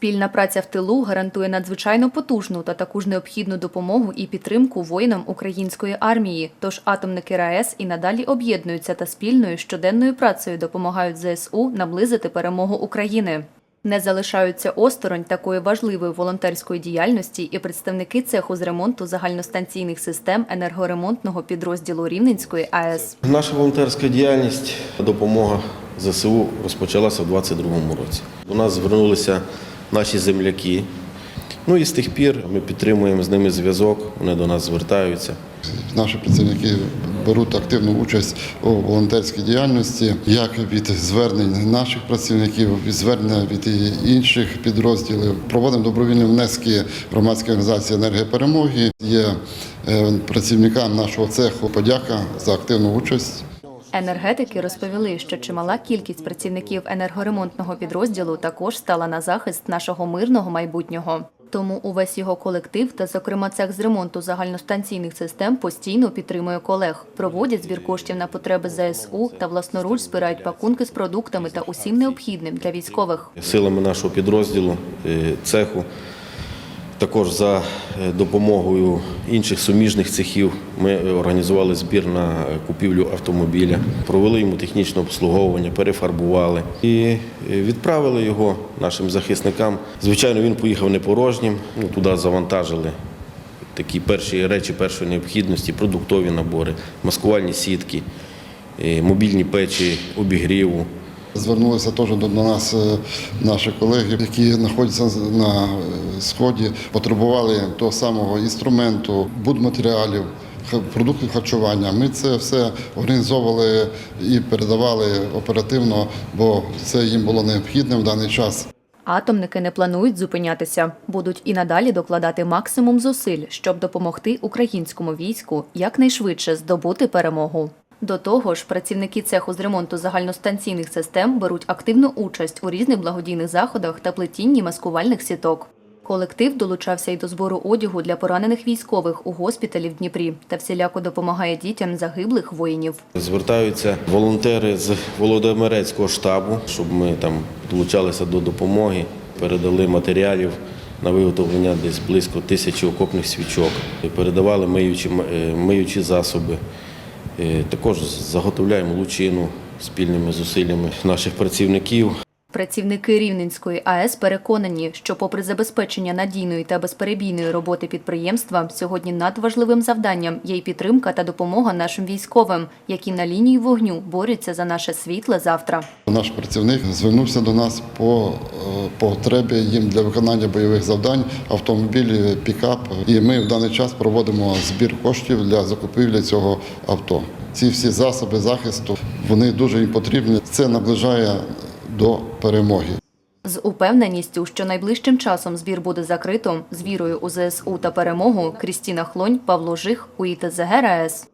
Спільна праця в тилу гарантує надзвичайно потужну та таку ж необхідну допомогу і підтримку воїнам української армії. Тож атомники РаЕС і надалі об'єднуються та спільною щоденною працею допомагають ЗСУ наблизити перемогу України. Не залишаються осторонь такої важливої волонтерської діяльності і представники цеху з ремонту загальностанційних систем енергоремонтного підрозділу Рівненської АЕС. Наша волонтерська діяльність, допомога ЗСУ розпочалася в 2022 році. До нас звернулися наші земляки. Ну і з тих пір ми підтримуємо з ними зв'язок, вони до нас звертаються. Наші працівники беруть активну участь у волонтерській діяльності, як від звернень наших працівників, від звернення від інших підрозділів. Проводимо добровільні внески громадської організації енергія перемоги. Є е, працівникам нашого цеху подяка за активну участь. Енергетики розповіли, що чимала кількість працівників енергоремонтного підрозділу також стала на захист нашого мирного майбутнього. Тому увесь його колектив та, зокрема, цех з ремонту загальностанційних систем постійно підтримує колег, проводять збір коштів на потреби ЗСУ та власноруч збирають пакунки з продуктами та усім необхідним для військових. Силами нашого підрозділу, е, цеху, також за е, допомогою інших суміжних цехів ми організували збір на купівлю автомобіля, провели йому технічне обслуговування, перефарбували і е, відправили його нашим захисникам. Звичайно, він поїхав не порожнім, ну, туди завантажили такі перші речі першої необхідності, продуктові набори, маскувальні сітки, е, мобільні печі, обігріву. Звернулися теж до нас е, наші колеги, які знаходяться на е, сході, потребували того самого інструменту, будматеріалів, продуктів харчування. Ми це все організовували і передавали оперативно, бо це їм було необхідне в даний час. Атомники не планують зупинятися, будуть і надалі докладати максимум зусиль, щоб допомогти українському війську якнайшвидше здобути перемогу. До того ж, працівники цеху з ремонту загальностанційних систем беруть активну участь у різних благодійних заходах та плетінні маскувальних сіток. Колектив долучався й до збору одягу для поранених військових у госпіталі в Дніпрі та всіляко допомагає дітям загиблих воїнів. Звертаються волонтери з Володимирецького штабу, щоб ми там долучалися до допомоги, передали матеріалів на виготовлення десь близько тисячі окопних свічок, передавали миючі, е, миючі засоби. Е, Також заготовляємо лучину спільними зусиллями наших працівників. Працівники Рівненської АЕС переконані, що попри забезпечення надійної та безперебійної роботи підприємства, сьогодні надважливим завданням є й підтримка та допомога нашим військовим, які на лінії вогню борються за наше світле завтра. Наш працівник звернувся до нас по е, потребі їм для виконання бойових завдань, автомобілі, пікап. І ми в даний час проводимо збір коштів для закупівлі цього авто. Ці всі засоби захисту вони дуже їм потрібні. Це наближає до перемоги. З упевненістю, що найближчим часом збір буде закрито, з вірою у ЗСУ та перемогу Крістіна Хлонь, Павло Жих, УІТЗГ РаЕС.